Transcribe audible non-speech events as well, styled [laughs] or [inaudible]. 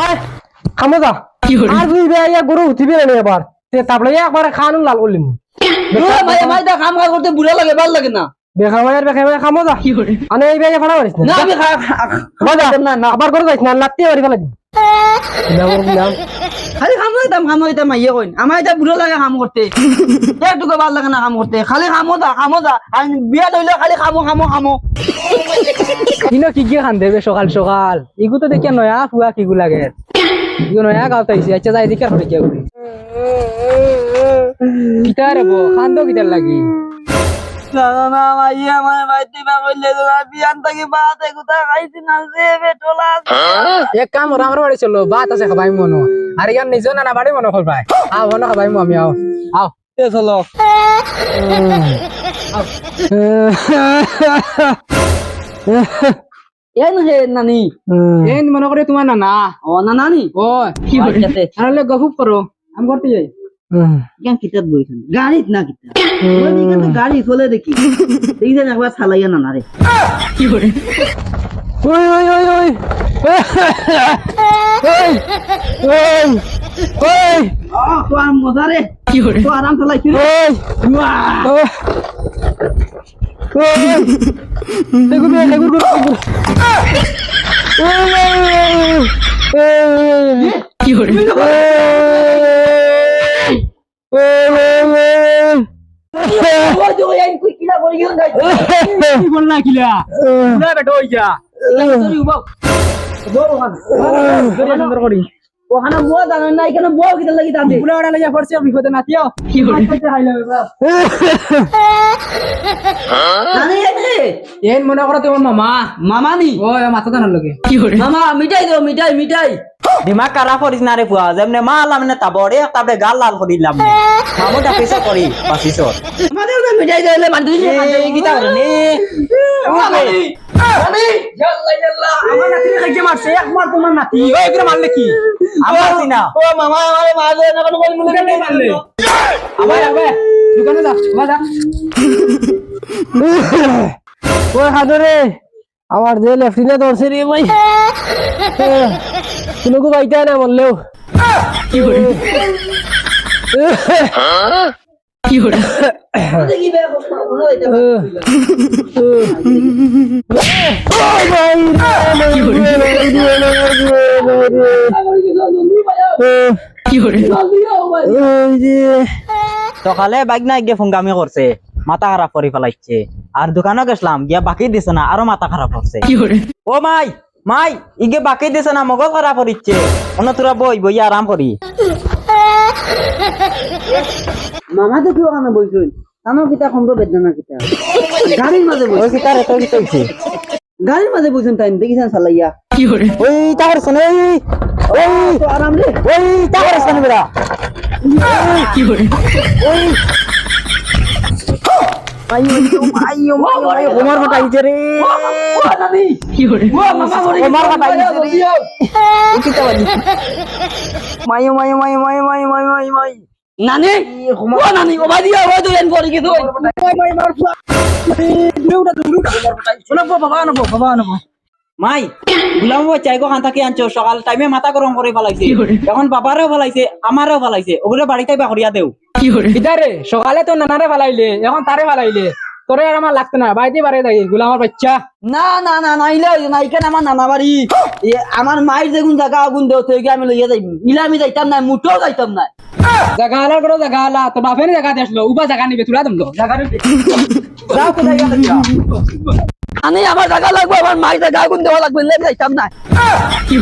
আয় খামো যা আর দুই বে ইয়া গরু উঠিবে না এবার তারপরে একবার খান লাল করলিম মাইদা কাম কাজ করতে বুড়া লাগে ভালো লাগে না বেখা মায়ের খামো যা আনে এই বেগে ফাড়া মারিস না না আমি মজা না না আবার করে যাইস না লাত্তি মারি ফেলা দাম কইন। আমার এটা বুড়ো লাগে কাম করতে [laughs] একটুকু ভালো লাগে না কাম করতে খালি খামো দা খামো দা বিয়া ধরলে খালি খামো খামো খামো। কি কি খান দেবে সকাল সকাল? ইগু তো দেখি নয়া ফুয়া কিগু লাগে? ইগু নয়া গাও তাইছি আচ্ছা যাই দেখি আর হইছে কিতার বো খান দাও কিতার লাগি? এক কাম আমার বাড়ি চলো ভাত আছে খাবাই মনো। আর ইয়ার নিজে না না বাড়ি মনো খাবাই আও মনো খাবাই মো আমি আও আও এ চলো। এন হে নানি। এন মনে করে তোমার না না ও না নানি ও কি হইছে আরে গফুপ করো আমি করতে যাই। কেন কিতাব বইছেন গাড়িত না কিতাব গাড়ি চলে দেখি। দেখছেন একবার চালাইয়া না না রে ওই ওই ওই ওই এই এই এই। তো আর মজা রে? কি হরে তো আরাম সুন্দর করি ওখানে বুয়া জানো না এখানে বুয়া কিটা লাগি দাঁতে পুরা ওটা লাগা পড়ছে দিমাগ কারা করিস না রে ফুয়া যেমনে মা আলাম না তাবরে তাবরে গাল লাল করিলাম মামুটা পিছে করি পাছিছত আমাদের মিঠাই দিলে এই নানি জাল্লা জাল্লা আমার নাতি খাইছে মারছে একবার তোমার নাতি। ওই একবার মারলে কি? আমার সিনা ও মামা আমারে মারলে না কোনো বল মুলে দোকানে মারলে। আবার আবার। দোকানে যা বা যা ওই হাদরে আমার যে লেফটিনে ধরছে রে ভাই। কোনো বাইতে না বললেও কি সকালে বাইক না গিয়ে ফোনগামি করছে মাথা খারাপ করে ফেলাইছে। আর দোকানে গেছিলাম গিয়া বাকি দিছে না আরও মাথা খারাপ করছে। ও মাই মাই ইগে বাকি দিছে না মগজ খারাপ করিচ্ছে। অন্য তোরা বই বই আরাম করি। মামা দেখি কি ওখানে বইছুন তানো কিতা সম্ভব বেদনা কিতা গাড়ির মাঝে বই ওই কিতা রে তুই কইছি গাড়ির মাঝে বইছুন তাই দেখিছেন চালাইয়া? ওই তাহর শুনে ওই তো আরাম রে ওই তাহর শুনে বেড়া। ওমর ফাটাইছে রে ওমর ফাটাইছে রে মায়ো মায়ো মায়ো মায়ো মায়ো মায়ো মায়ো মায়ো নানি ও নানি ও ভাই দিয়া ওই তো এন পড়ি গেছে ওই মাই গুলাম ভাই চাইগো খান থাকি আনছো সকাল টাইমে মাথা গরম করে ফেলাইছে এখন বাবারেও ফেলাইছে আমারও ফেলাইছে ওগুলো বাড়িতে বা করিয়া দেও। কিদারে সকালে তো নানারে ফালাইলে এখন তারে ফালাইলে তোরে আর আমার লাগতো না বাইতে পারে থাকি গুলামার বাচ্চা। না না না না ইলা না এখানে আমার নানা বাড়ি আমার মায়ের যেগুন জায়গা আগুন দেও তো আমি লইয়া যাইব ইলা আমি যাইতাম না মুঠো যাইতাম না জাগা আলার করে জাগা আলা তো বাপের জাগা দেখল উবা জাগা নিবে তুলা দম জাগা যাও কোথায় গেলে যাও। আমি আমার টাকা লাগবে আমার মাইটা গা গুন দেওয়া লাগবে লেগে যাইতাম না কি